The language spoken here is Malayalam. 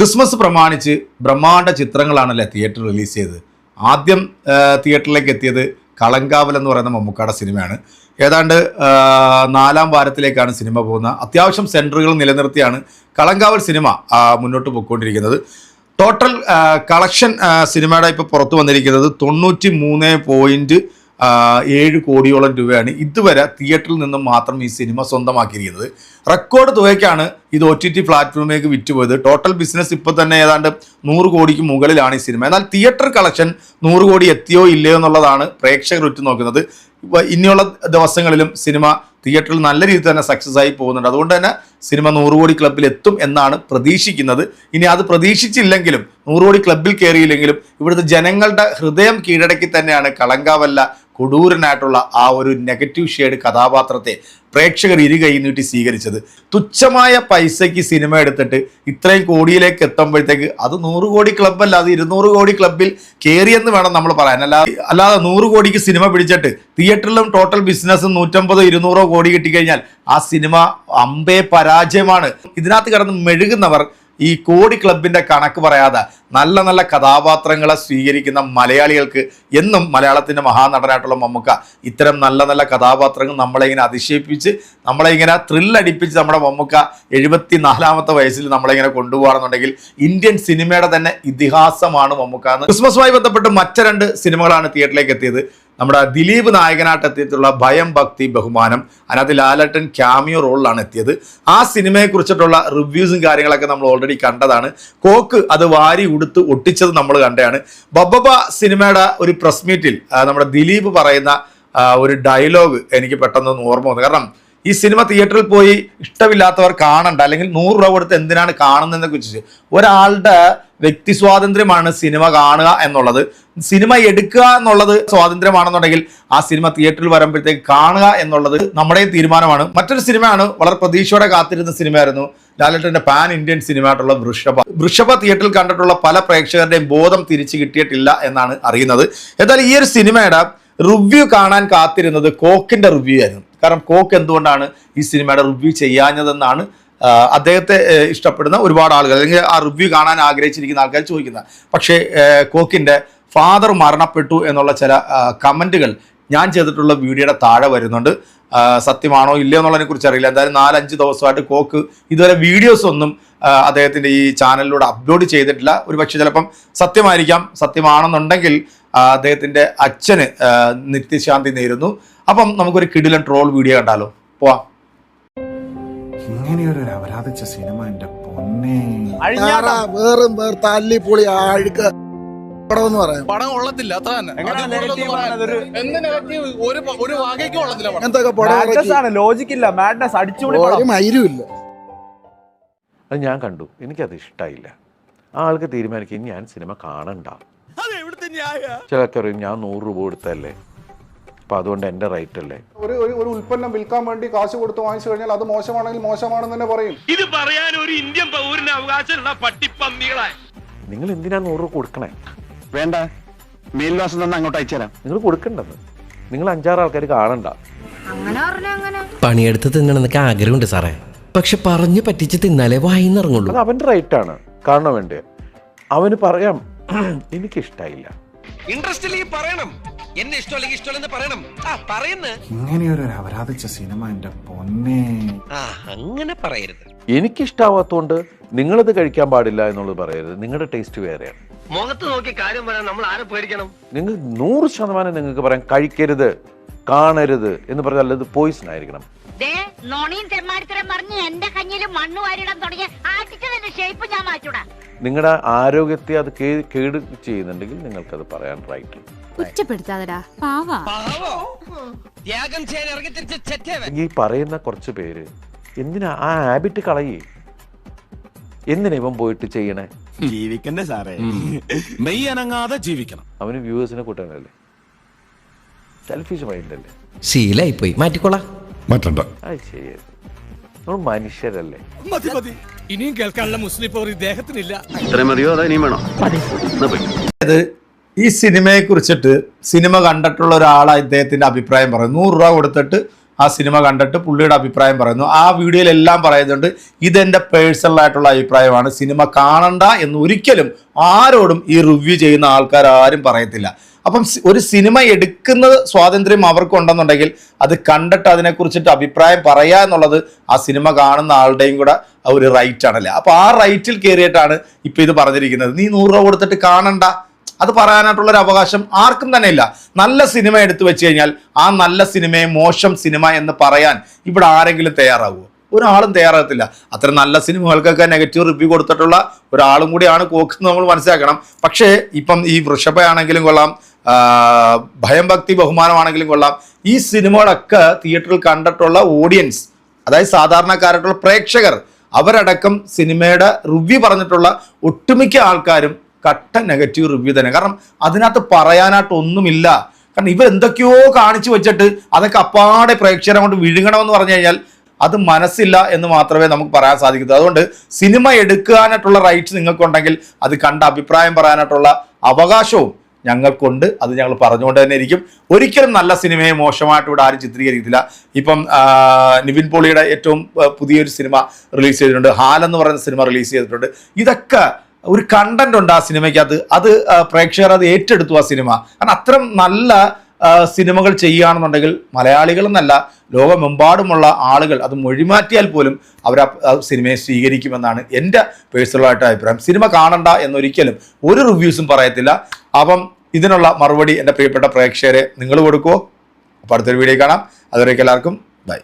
ക്രിസ്മസ് പ്രമാണിച്ച് ബ്രഹ്മാണ്ഡ ചിത്രങ്ങളാണല്ലേ തിയേറ്റർ റിലീസ് ചെയ്തത്. ആദ്യം തിയേറ്ററിലേക്ക് എത്തിയത് കളങ്കാവൽ എന്ന് പറയുന്ന മമ്മൂക്കാടെ സിനിമയാണ്. ഏതാണ്ട് നാലാം വാരത്തിലേക്കാണ് സിനിമ പോകുന്നത്. അത്യാവശ്യം സെന്ററുകൾ നിലനിർത്തിയാണ് കളങ്കാവൽ സിനിമ മുന്നോട്ട് പോയിക്കൊണ്ടിരിക്കുന്നത്. ടോട്ടൽ കളക്ഷൻ സിനിമയുടെ ഇപ്പോൾ പുറത്തു വന്നിരിക്കുന്നത് തൊണ്ണൂറ്റി മൂന്ന് പോയിന്റ് ഏഴ് കോടിയോളം രൂപയാണ് ഇതുവരെ തിയേറ്ററിൽ നിന്നും മാത്രം ഈ സിനിമ സ്വന്തമാക്കിയിരിക്കുന്നത്. റെക്കോർഡ് തുകയ്ക്കാണ് ഇത് ഒ ടി ടി പ്ലാറ്റ്ഫോമിലേക്ക് വിറ്റുപോയത്. ടോട്ടൽ ബിസിനസ് ഇപ്പോൾ തന്നെ ഏതാണ്ട് നൂറ് കോടിക്ക് മുകളിലാണ് ഈ സിനിമ. എന്നാൽ തിയേറ്റർ കളക്ഷൻ നൂറ് കോടി എത്തിയോ ഇല്ലയോ എന്നുള്ളതാണ് പ്രേക്ഷകർ ഉറ്റുനോക്കുന്നത്. ഇനിയുള്ള ദിവസങ്ങളിലും സിനിമ തിയേറ്ററിൽ നല്ല രീതിയിൽ തന്നെ സക്സസ് ആയി പോകുന്നുണ്ട്. അതുകൊണ്ട് തന്നെ സിനിമ നൂറ് കോടി ക്ലബിൽ എത്തും എന്നാണ് പ്രതീക്ഷിക്കുന്നത്. ഇനി അത് പ്രതീക്ഷിച്ചില്ലെങ്കിലും നൂറ് കോടി ക്ലബിൽ കയറിയില്ലെങ്കിലും ഇവിടുത്തെ ജനങ്ങളുടെ ഹൃദയം കീഴടക്കി തന്നെയാണ് കളങ്കാവല്ല കൊടൂരനായിട്ടുള്ള ആ ഒരു നെഗറ്റീവ് ഷെയ്ഡ് കഥാപാത്രത്തെ പ്രേക്ഷകർ ഇരുകൈ നീട്ടി സ്വീകരിച്ചത്. തുച്ഛമായ പൈസയ്ക്ക് സിനിമ എടുത്തിട്ട് ഇത്രയും കോടിയിലേക്ക് എത്തുമ്പോഴത്തേക്ക് അത് നൂറ് കോടി ക്ലബ്ബല്ല അത് ഇരുന്നൂറ് കോടി ക്ലബിൽ കയറിയെന്ന് വേണം നമ്മൾ പറയാൻ. അല്ലാതെ അല്ലാതെ നൂറ് കോടിക്ക് സിനിമ പിടിച്ചിട്ട് തിയേറ്ററിലും ടോട്ടൽ ബിസിനസ്സും നൂറ്റമ്പതോ ഇരുന്നൂറോ കോടി കിട്ടിക്കഴിഞ്ഞാൽ ആ സിനിമ അമ്പേ പരാജയമാണ്. ഇതിനകത്ത് കിടന്ന് മെഴുകുന്നവർ ഈ കോടി ക്ലബിന്റെ കണക്ക് പറയാതെ നല്ല നല്ല കഥാപാത്രങ്ങളെ സ്വീകരിക്കുന്ന മലയാളികൾക്ക് എന്നും മലയാളത്തിന്റെ മഹാനടനായിട്ടുള്ള മമ്മൂക്ക ഇത്തരം നല്ല നല്ല കഥാപാത്രങ്ങൾ നമ്മളെ ഇങ്ങനെ അതിശയിപ്പിച്ച് നമ്മളെ ഇങ്ങനെ ത്രില്ലടിപ്പിച്ച് നമ്മുടെ മമ്മൂക്ക എഴുപത്തി നാലാമത്തെ വയസ്സിൽ നമ്മളെ ഇങ്ങനെ കൊണ്ടുപോകാണെന്നുണ്ടെങ്കിൽ ഇന്ത്യൻ സിനിമയുടെ തന്നെ ഇതിഹാസമാണ് മമ്മൂക്ക എന്ന്. ക്രിസ്മസുമായി ബന്ധപ്പെട്ട് മറ്റു രണ്ട് സിനിമകളാണ് തിയേറ്ററിലേക്ക് എത്തിയത്. നമ്മുടെ ദിലീപ് നായകനായിട്ട് എത്തിയിട്ടുള്ള ഭയം ഭക്തി ബഹുമാനം അതിനകത്ത് ലാലട്ടൻ ക്യാമിയോ റോളിലാണ് എത്തിയത്. ആ സിനിമയെ കുറിച്ചിട്ടുള്ള റിവ്യൂസും കാര്യങ്ങളൊക്കെ നമ്മൾ ഓൾറെഡി കണ്ടതാണ്. കോക്ക് അത് വാരി ഉടുത്ത് ഒട്ടിച്ചത് നമ്മൾ കണ്ടതാണ്. ബബ്ബബ സിനിമയുടെ ഒരു പ്രസ് മീറ്റിൽ നമ്മുടെ ദിലീപ് പറയുന്ന ഒരു ഡയലോഗ് എനിക്ക് പെട്ടെന്ന് ഓർമ്മ വന്നു. കാരണം ഈ സിനിമ തിയേറ്ററിൽ പോയി ഇഷ്ടമില്ലാത്തവർ കാണണ്ട. അല്ലെങ്കിൽ നൂറ് രൂപ കൊടുത്ത് എന്തിനാണ് കാണുന്നതെന്നൊക്കെ വെച്ചിട്ട് ഒരാളുടെ വ്യക്തി സ്വാതന്ത്ര്യമാണ് സിനിമ കാണുക എന്നുള്ളത്. സിനിമ എടുക്കുക എന്നുള്ളത് സ്വാതന്ത്ര്യമാണെന്നുണ്ടെങ്കിൽ ആ സിനിമ തിയേറ്ററിൽ വരുമ്പോഴത്തേക്ക് കാണുക എന്നുള്ളത് നമ്മുടെ തീരുമാനമാണ്. മറ്റൊരു സിനിമയാണ് വളരെ പ്രതീക്ഷയോടെ കാത്തിരുന്ന സിനിമയായിരുന്നു ലാലേട്ടന്റെ പാൻ ഇന്ത്യൻ സിനിമ ആയിട്ടുള്ള വൃഷഭ. വൃഷഭ തിയേറ്ററിൽ കണ്ടിട്ടുള്ള പല പ്രേക്ഷകരുടെയും ബോധം തിരിച്ചു കിട്ടിയിട്ടില്ല എന്നാണ് അറിയുന്നത്. എന്നാൽ ഈ ഒരു സിനിമയുടെ റിവ്യൂ കാണാൻ കാത്തിരുന്നത് കോക്കിന്റെ റിവ്യൂ ആയിരുന്നു. കാരണം കോക്ക് എന്തുകൊണ്ടാണ് ഈ സിനിമയുടെ റിവ്യൂ ചെയ്യാഞ്ഞതെന്നാണ് അദ്ദേഹത്തെ ഇഷ്ടപ്പെടുന്ന ഒരുപാട് ആളുകൾ അല്ലെങ്കിൽ ആ റിവ്യൂ കാണാൻ ആഗ്രഹിച്ചിരിക്കുന്ന ആൾക്കാർ ചോദിക്കുന്നത്. പക്ഷേ കോക്കിന്റെ ഫാദർ മരണപ്പെട്ടു എന്നുള്ള ചില കമന്റുകൾ ഞാൻ ചെയ്തിട്ടുള്ള വീഡിയോയുടെ താഴെ വരുന്നുണ്ട്. സത്യമാണോ ഇല്ലയോ എന്നുള്ളതിനെ കുറിച്ച് അറിയില്ല. എന്തായാലും നാലഞ്ച് ദിവസമായിട്ട് കോക്ക് ഇതുവരെ വീഡിയോസ് ഒന്നും അദ്ദേഹത്തിന്റെ ഈ ചാനലിലൂടെ അപ്ലോഡ് ചെയ്തിട്ടില്ല. ഒരു പക്ഷേ ചിലപ്പം സത്യമായിരിക്കാം. സത്യമാണെന്നുണ്ടെങ്കിൽ അദ്ദേഹത്തിന്റെ അച്ഛന് നിത്യശാന്തി നേരുന്നു. അപ്പം നമുക്കൊരു കിടിലൻ ട്രോൾ വീഡിയോ കണ്ടാലോ? പോവാം. ഇങ്ങനെയൊരു അപരാധിച്ച സിനിമ എന്റെ പൊന്നെ. വേറും വേർ തല്ലിപ്പൊളി അഴുക്ക് പടം എന്ന് പറയാം. പടം കൊള്ളത്തില്ല അത്ര തന്നെ. എന്തൊക്കെ മാഡ്നസ് ലോജിക് ഇല്ല. മാഡ്നസ് അടിച്ചുപൊളി ഇല്ല. അത് ഞാൻ കണ്ടു. എനിക്കത് ഇഷ്ടമായില്ല ആ ആൾക്ക് തീരുമാനിക്കും ഞാൻ സിനിമ കാണണ്ട. ചിലർക്ക് പറയും ഞാൻ നൂറ് രൂപ കൊടുത്തല്ലേ അപ്പൊ അതുകൊണ്ട് എന്റെ റൈറ്റ് അല്ലേ? ഒരു ഒരു ഉൽപ്പന്നം വിൽക്കാൻ വേണ്ടി കാശ് കൊടുത്ത് വാങ്ങിച്ചു കഴിഞ്ഞാൽ അത് മോശമാണെങ്കിൽ മോശമാണെന്ന് തന്നെ പറയും. ഇത് പറയാൻ ഒരു ഇന്ത്യൻ പൗരന് അവകാശമുള്ള പട്ടിപ്പന്നികളെ നിങ്ങൾ എന്തിനാ നൂറ് രൂപ കൊടുക്കണേ? വേണ്ട. മേൽവാസം തന്നെ അങ്ങോട്ട് അയച്ചുതരാം നിങ്ങൾ കൊടുക്കണ്ടെന്ന് നിങ്ങൾ അഞ്ചാറ് ആൾക്കാർ കാണണ്ട. അങ്ങനെ പറഞ്ഞ അങ്ങനെ. പണിയെടുത്ത് തിന്നണമെന്നൊക്കെ ആഗ്രഹമുണ്ട് സാറേ. പക്ഷെ പറഞ്ഞു പറ്റിച്ച് തിന്നാലേ വായിന്നിറങ്ങുള്ളൂ. അത് അവന്റെ ആണ്. കാരണം വേണ്ടേ അവന് പറയാം എനിക്കിഷ്ടായില്ല ഇൻട്രസ്റ്റ് ഇല്ലെങ്കിൽ പറയണം. എന്നെ ഇഷ്ടമല്ലെങ്കിൽ ഇഷ്ടമല്ലെന്ന് പറയണം. ആ പറയുന്ന. ഒരു അപരാധിച്ച സിനിമ എന്റെ പൊന്നെ. ആ അങ്ങനെ പറയരുത്. എനിക്കിഷ്ടാവാത്തോണ്ട് നിങ്ങളിത് കഴിക്കാൻ പാടില്ല എന്നുള്ളത് പറയരുത്. നിങ്ങളുടെ ടേസ്റ്റ് വേറെയാണ്. മുഖത്ത് നോക്കി കാര്യം പറയാൻ നമ്മൾ ആരെ പേടിക്കണം? നിങ്ങൾ നൂറ് ശതമാനം നിങ്ങൾക്ക് പറയാം കഴിക്കരുത് കാണരുത് എന്ന് പറഞ്ഞാൽ അത് പോയിസൺ ആയിരിക്കണം. ദേ നോണിയും തെമ്മാടിത്തരം പറഞ്ഞ് എന്റെ കഞ്ഞിയിൽ മണ്ണ് വാരിടാൻ തുടങ്ങി ഷേപ്പ് ഞാൻ മാറ്റൂടാ നിങ്ങളുടെ ആരോഗ്യത്തെ അത് കേട് ചെയ്യുന്നുണ്ടെങ്കിൽ നിങ്ങൾക്കത് പറയാൻ റൈറ്റ് കുറ്റപ്പെടുത്താതടാ. പാവാ. ത്യാഗം ചെയ്യാൻ ഇറങ്ങി തിരിച്ച് ചെറ്റേവൻ ഈ പറയുന്ന കുറച്ച് പേര് എന്തിനാ ആ ഹാബിറ്റ് കളയേ? എന്തിനാ ഇവൻ പോയിട്ട് ചെയ്യണേ? ജീവിക്കണ്ടേ സാറേ. മെയ് അനങ്ങാതെ ജീവിക്കണം. അവന് വ്യൂവേഴ്സിനെ കൂട്ടാനല്ലേ? സെൽഫിഷ് മൈൻഡ് അല്ലേ? ശീലായി പോയി മാറ്റിക്കോളാം. മാറ്റണ്ട. അത് നമ്മൾ മനുഷ്യരല്ലേ? മതി മതി. ഇനിയും കേൾക്കാനുള്ള മുസ്ലിം പവർ ഇദ്ദേഹത്തിനില്ല ഇത്രയും മതിയോ? അതോ ഇനിയും വേണോ? അത് ഈ സിനിമയെ കുറിച്ചിട്ട് സിനിമ കണ്ടിട്ടുള്ള ഒരാൾ ഇദ്ദേഹത്തിന്റെ അഭിപ്രായം പറയും നൂറ് രൂപ കൊടുത്തിട്ട് ആ സിനിമ കണ്ടിട്ട് പുള്ളിയുടെ അഭിപ്രായം പറയുന്നു. ആ വീഡിയോയിലെല്ലാം പറയുന്നുണ്ട് ഇതെന്റെ പേഴ്സണലായിട്ടുള്ള അഭിപ്രായമാണ്. സിനിമ കാണണ്ട എന്ന് ഒരിക്കലും ആരോടും ഈ റിവ്യൂ ചെയ്യുന്ന ആൾക്കാർ ആരും പറയത്തില്ല. അപ്പം ഒരു സിനിമ എടുക്കുന്ന സ്വാതന്ത്ര്യം അവർക്കുണ്ടെന്നുണ്ടെങ്കിൽ അത് കണ്ടിട്ട് അതിനെക്കുറിച്ചിട്ട് അഭിപ്രായം പറയുക എന്നുള്ളത് ആ സിനിമ കാണുന്ന ആളുടെയും കൂടെ ഒരു റൈറ്റ് ആണല്ലേ? അപ്പോൾ ആ റൈറ്റിൽ കയറിയിട്ടാണ് ഇപ്പോൾ ഇത് പറഞ്ഞിരിക്കുന്നത്. നീ നൂറ് രൂപ കൊടുത്തിട്ട് കാണണ്ട. അത് പറയാനായിട്ടുള്ള ഒരു അവകാശം ആർക്കും തന്നെ ഇല്ല. നല്ല സിനിമ എടുത്തു വെച്ച് കഴിഞ്ഞാൽ ആ നല്ല സിനിമയെ മോശം സിനിമ എന്ന് പറയാൻ ഇവിടെ ആരെങ്കിലും തയ്യാറാകുമോ ഒരാളും തയ്യാറാകത്തില്ല. അത്ര നല്ല സിനിമകൾക്കൊക്കെ നെഗറ്റീവ് റിവ്യൂ കൊടുത്തിട്ടുള്ള ഒരാളും കൂടിയാണ് കോക്ക് നമ്മൾ മനസ്സിലാക്കണം. പക്ഷേ ഇപ്പം ഈ വൃഷഭയാണെങ്കിലും കൊള്ളാം ഭയം ഭക്തി ബഹുമാനമാണെങ്കിലും കൊള്ളാം ഈ സിനിമകളൊക്കെ തിയേറ്ററിൽ കണ്ടിട്ടുള്ള ഓഡിയൻസ് അതായത് സാധാരണക്കാരായിട്ടുള്ള പ്രേക്ഷകർ അവരടക്കം സിനിമയുടെ റിവ്യൂ പറഞ്ഞിട്ടുള്ള ഒട്ടുമിക്ക ആൾക്കാരും കട്ട നെഗറ്റീവ് റിവ്യൂ തന്നെ. കാരണം അതിനകത്ത് പറയാനായിട്ട് ഒന്നുമില്ല. കാരണം ഇവർ എന്തൊക്കെയോ കാണിച്ചു വെച്ചിട്ട് അതൊക്കെ അപ്പാടെ പ്രേക്ഷകരെ കൊണ്ട് വിഴുങ്ങണമെന്ന് പറഞ്ഞു കഴിഞ്ഞാൽ അത് മനസ്സില്ല എന്ന് മാത്രമേ നമുക്ക് പറയാൻ സാധിക്കൂ അതുകൊണ്ട് സിനിമ എടുക്കാനായിട്ടുള്ള റൈറ്റ്സ് നിങ്ങൾക്കുണ്ടെങ്കിൽ അത് കണ്ട അഭിപ്രായം പറയാനായിട്ടുള്ള അവകാശവും ഞങ്ങൾക്കുണ്ട്. അത് ഞങ്ങൾ പറഞ്ഞുകൊണ്ട് തന്നെ ഇരിക്കും. ഒരിക്കലും നല്ല സിനിമയെ മോശമായിട്ട് ഇവിടെ ആരും ചിത്രീകരിക്കത്തില്ല. ഇപ്പം നിവിൻ പോളിയുടെ ഏറ്റവും പുതിയൊരു സിനിമ റിലീസ് ചെയ്തിട്ടുണ്ട്. ഹാൽ എന്ന് പറയുന്ന സിനിമ റിലീസ് ചെയ്തിട്ടുണ്ട്. ഇതൊക്കെ ഒരു കണ്ടന്റ് ഉണ്ട് ആ സിനിമയ്ക്കകത്ത് അത് പ്രേക്ഷകർ അത് ഏറ്റെടുത്തു ആ സിനിമ. കാരണം അത്തരം നല്ല സിനിമകൾ ചെയ്യുകയാണെന്നുണ്ടെങ്കിൽ മലയാളികളെന്നല്ല ലോകമെമ്പാടുമുള്ള ആളുകൾ അത് മൊഴിമാറ്റിയാൽ പോലും അവർ ആ സിനിമയെ സ്വീകരിക്കുമെന്നാണ് എന്റെ പേഴ്സണലായിട്ട് അഭിപ്രായം. സിനിമ കാണണ്ട എന്നൊരിക്കലും ഒരു റിവ്യൂസും പറയത്തില്ല. അപ്പം ഇതിനുള്ള മറുപടി എന്റെ പ്രിയപ്പെട്ട പ്രേക്ഷകരെ നിങ്ങൾ കൊടുക്കുമോ അപ്പോൾ അടുത്തൊരു വീഡിയോ കാണാം. അതുവരേക്കും എല്ലാവർക്കും ബൈ.